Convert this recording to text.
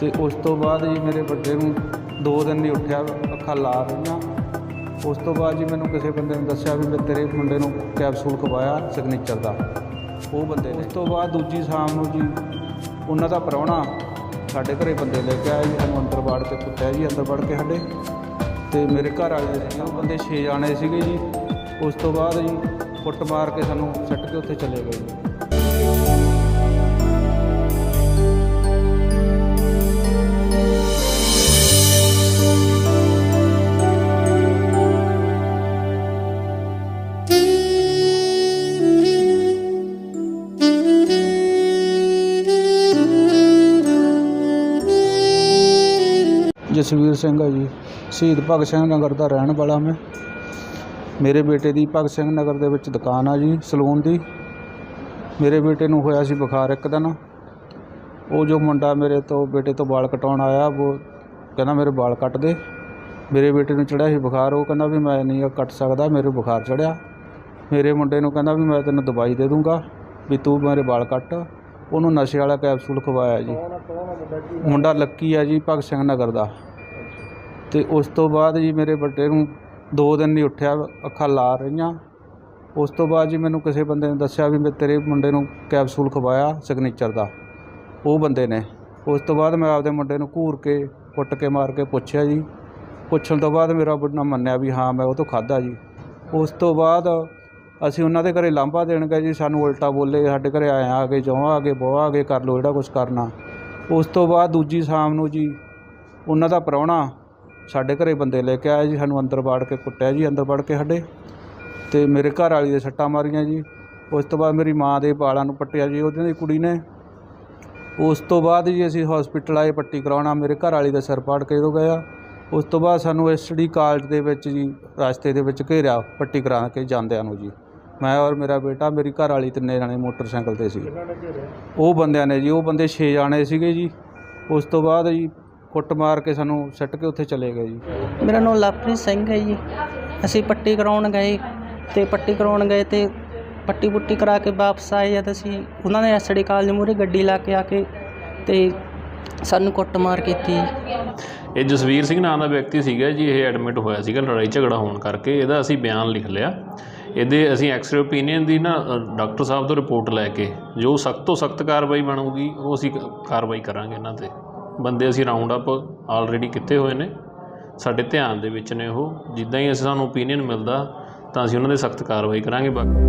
ਤੇ ਉਸ ਤੋਂ ਬਾਅਦ ਜੀ ਮੇਰੇ ਵੱਡੇ ਨੂੰ ਦੋ ਦਿਨ ਨਹੀਂ ਉੱਠਿਆ, ਅੱਖਾਂ ਲਾ ਰਹੀਆਂ। ਉਸ ਤੋਂ ਬਾਅਦ ਜੀ ਮੈਨੂੰ ਕਿਸੇ ਬੰਦੇ ਨੇ ਦੱਸਿਆ ਵੀ ਮੈਂ ਤੇਰੇ ਮੁੰਡੇ ਨੂੰ ਕੈਪਸੂਲ ਖਵਾਇਆ ਸਿਗਨੇਚਰ ਦਾ। ਉਹ ਬੰਦੇ ਨੇ। ਉਸ ਤੋਂ ਬਾਅਦ ਦੂਜੀ ਸ਼ਾਮ ਨੂੰ ਜੀ ਉਹਨਾਂ ਦਾ ਪ੍ਰਾਹੁਣਾ ਸਾਡੇ ਘਰੇ ਬੰਦੇ ਲੈ ਕੇ ਆਏ ਜੀ, ਸਾਨੂੰ ਅੰਦਰ ਬਾੜ ਕੇ ਕੁੱਟਿਆ ਜੀ, ਅੰਦਰ ਵੜ ਕੇ ਸਾਡੇ। ਤੇ ਮੇਰੇ ਘਰ ਵਾਲੇ ਨੇ ਉਹ ਬੰਦੇ 6 ਜਾਣੇ ਸੀਗੇ ਜੀ। ਉਸ ਤੋਂ ਬਾਅਦ ਜੀ ਫੁੱਟ ਮਾਰ ਕੇ ਸਾਨੂੰ ਸੱਟ ਕੇ ਉੱਥੇ ਚਲੇ ਗਏ। ਜੀ ਜਸਵੀਰ ਸਿੰਘ ਹੈ ਜੀ। ਸ਼ਹੀਦ ਭਗਤ ਸਿੰਘ ਨਗਰ ਦਾ ਰਹਿਣ ਵਾਲਾ ਮੈਂ। ਮੇਰੇ ਬੇਟੇ ਦੀ ਭਗਤ ਸਿੰਘ ਨਗਰ ਦੇ ਵਿੱਚ ਦੁਕਾਨ ਆ ਜੀ, ਸਲੂਨ ਦੀ। ਮੇਰੇ ਬੇਟੇ ਨੂੰ ਹੋਇਆ ਸੀ ਬੁਖਾਰ ਇੱਕ ਦਿਨ। ਉਹ ਜੋ ਮੁੰਡਾ ਮੇਰੇ ਤੋਂ, ਬੇਟੇ ਤੋਂ ਵਾਲ ਕਟਾਉਣ ਆਇਆ, ਉਹ ਕਹਿੰਦਾ ਮੇਰੇ ਵਾਲ ਕੱਟ ਦੇ। ਮੇਰੇ ਬੇਟੇ ਨੂੰ ਚੜਿਆ ਸੀ ਬੁਖਾਰ, ਉਹ ਕਹਿੰਦਾ ਵੀ ਮੈਂ ਨਹੀਂ ਕੱਟ ਸਕਦਾ, ਮੇਰੇ ਬੁਖਾਰ ਚੜਿਆ ਮੇਰੇ ਮੁੰਡੇ ਨੂੰ ਕਹਿੰਦਾ ਵੀ ਮੈਂ ਤੈਨੂੰ ਦਵਾਈ ਦੇ ਦੂੰਗਾ, ਵੀ ਤੂੰ ਮੇਰੇ ਵਾਲ ਕੱਟ। ਉਹਨੂੰ ਨਸ਼ੇ ਵਾਲਾ ਕੈਪਸੂਲ ਖਵਾਇਆ ਜੀ। ਮੁੰਡਾ ਲੱਕੀ ਆ ਜੀ ਭਗਤ ਸਿੰਘ ਨਗਰ ਦਾ। ਤੇ ਉਸ ਤੋਂ ਬਾਅਦ ਜੀ ਮੇਰੇ ਵੱਡੇ ਨੂੰ ਦੋ ਦਿਨ ਨਹੀਂ ਉੱਠਿਆ, ਅੱਖਾਂ ਲਾ ਰਹੀਆਂ। ਉਸ ਤੋਂ ਬਾਅਦ ਜੀ ਮੈਨੂੰ ਕਿਸੇ ਬੰਦੇ ਨੇ ਦੱਸਿਆ ਵੀ ਮੈਂ ਤੇਰੇ ਮੁੰਡੇ ਨੂੰ ਕੈਪਸੂਲ ਖਵਾਇਆ ਸਿਗਨੇਚਰ ਦਾ। ਉਹ ਬੰਦੇ ਨੇ। ਉਸ ਤੋਂ ਬਾਅਦ ਮੈਂ ਆਪਦੇ ਮੁੰਡੇ ਨੂੰ ਘੂਰ ਕੇ, ਕੁੱਟ ਕੇ, ਮਾਰ ਕੇ ਪੁੱਛਿਆ ਜੀ। ਪੁੱਛਣ ਤੋਂ ਬਾਅਦ ਮੇਰਾ ਬੁੱਢਾ ਮੰਨਿਆ ਵੀ ਹਾਂ, ਮੈਂ ਉਹ ਤੋਂ ਖਾਦਾ ਜੀ। ਉਸ ਤੋਂ ਬਾਅਦ ਅਸੀਂ ਉਹਨਾਂ ਦੇ ਘਰੇ ਲਾਂਭਾ ਦੇਣ ਗਏ ਜੀ, ਸਾਨੂੰ ਉਲਟਾ ਬੋਲੇ, ਸਾਡੇ ਘਰੇ ਆਇਆ ਆ ਕੇ ਜੋਂ ਆ ਕੇ ਬਹੁ ਆ ਕੇ ਕਰ ਲਓ, ਜਿਹੜਾ ਕੁਝ ਕਰਨਾ। ਉਸ ਤੋਂ ਬਾਅਦ ਦੂਜੀ ਸ਼ਾਮ ਨੂੰ ਜੀ, ਉਹਨਾਂ ਦਾ ਪ੍ਰਾਹੁਣਾ ਸਾਡੇ ਘਰੇ ਬੰਦੇ ਲੈ ਕੇ ਆਇਆ ਜੀ, ਸਾਨੂੰ ਅੰਦਰ ਬਾੜ ਕੇ ਕੁੱਟਿਆ ਜੀ, ਅੰਦਰ ਵੜ ਕੇ ਸਾਡੇ। ਤੇ ਮੇਰੇ ਘਰ ਵਾਲੀ ਦੇ ਸੱਟਾਂ ਮਾਰੀਆਂ ਜੀ। ਉਸ ਤੋਂ ਬਾਅਦ ਮੇਰੀ ਮਾਂ ਦੇ ਵਾਲਾਂ ਨੂੰ ਪੱਟਿਆ ਜੀ, ਉਹਦੇ ਦੀ ਕੁੜੀ ਨੇ। ਉਸ ਤੋਂ ਬਾਅਦ ਜੀ ਅਸੀਂ ਹਸਪੀਟਲ ਆਏ, ਪੱਟੀ ਕਰਾਉਣਾ, ਮੇਰੇ ਘਰ ਵਾਲੀ ਦਾ ਸਿਰ ਪਾੜ ਕੇ ਉਦੋਂ ਗਿਆ। ਉਸ ਤੋਂ ਬਾਅਦ ਸਾਨੂੰ ਐਸਡੀ ਕਾਲਜ ਦੇ ਵਿੱਚ ਜੀ, ਰਸਤੇ ਦੇ ਵਿੱਚ ਘੇਰਿਆ, ਪੱਟੀ ਕਰਾ ਕੇ ਜਾਂਦਿਆਂ ਨੂੰ ਜੀ। ਮੈਂ ਔਰ ਮੇਰਾ ਬੇਟਾ ਮੇਰੀ ਘਰ ਵਾਲੀ ਤਿੰਨੇ ਜਾਣੇ ਮੋਟਰਸਾਈਕਲ ਤੇ ਸੀ ਉਹ ਬੰਦਿਆਂ ਨੇ ਜੀ ਉਹ ਬੰਦੇ 6 ਜਾਣੇ ਸੀਗੇ ਜੀ। ਉਸ ਤੋਂ ਬਾਅਦ ਜੀ ਕੁੱਟ ਮਾਰ ਕੇ ਸਾਨੂੰ ਸੱਟ ਕੇ ਉੱਥੇ ਚਲੇ ਗਏ ਜੀ। ਮੇਰਾ ਨਾਮ ਲਵਪ੍ਰੀਤ ਸਿੰਘ ਹੈ ਜੀ। ਅਸੀਂ ਪੱਟੀ ਕਰਾਉਣ ਗਏ ਤੇ ਪੱਟੀ ਕਰਾਉਣ ਗਏ ਤੇ ਪੱਟੀ ਪੁੱਟੀ ਕਰਾ ਕੇ ਵਾਪਸ ਆਏ ਜਦ ਅਸੀਂ ਉਹਨਾਂ ਨੇ ਐਸਡੀ ਕਾਲਜ ਮੂਹਰੇ ਗੱਡੀ ਲਾ ਕੇ ਆ ਕੇ ਤੇ ਸਾਨੂੰ ਕੁੱਟਮਾਰ ਕੀਤੀ। ਇਹ ਜਸਵੀਰ ਸਿੰਘ ਨਾਮ ਦਾ ਵਿਅਕਤੀ ਸੀਗਾ ਜੀ ਇਹ ਐਡਮਿਟ ਹੋਇਆ ਸੀਗਾ ਲੜਾਈ ਝਗੜਾ ਹੋਣ ਕਰਕੇ। ਇਹਦਾ ਅਸੀਂ ਬਿਆਨ ਲਿਖ ਲਿਆ। ਇਹਦੇ ਅਸੀਂ ਐਕਸਰੇ ਓਪੀਨੀਅਨ ਦੀ ਨਾ ਡਾਕਟਰ ਸਾਹਿਬ ਤੋਂ ਰਿਪੋਰਟ ਲੈ ਕੇ, ਜੋ ਸਖਤ ਤੋਂ ਸਖਤ ਕਾਰਵਾਈ ਬਣੂਗੀ, ਉਹ ਅਸੀਂ ਕਾਰਵਾਈ ਕਰਾਂਗੇ ਇਹਨਾਂ ਤੇ। ਬੰਦੇ ਅਸੀਂ ਰਾਉਂਡ ਅਪ ਆਲਰੇਡੀ ਕੀਤੇ ਹੋਏ ਨੇ। ਸਾਡੇ ਧਿਆਨ ਦੇ ਵਿੱਚ ਨੇ ਉਹ। ਜਿੱਦਾਂ ਹੀ ਅਸੀਂ ਸਾਨੂੰ ਓਪੀਨੀਅਨ ਮਿਲਦਾ, ਤਾਂ ਅਸੀਂ ਉਹਨਾਂ ਦੇ ਸਖਤ ਕਾਰਵਾਈ ਕਰਾਂਗੇ, ਬਾਕੀ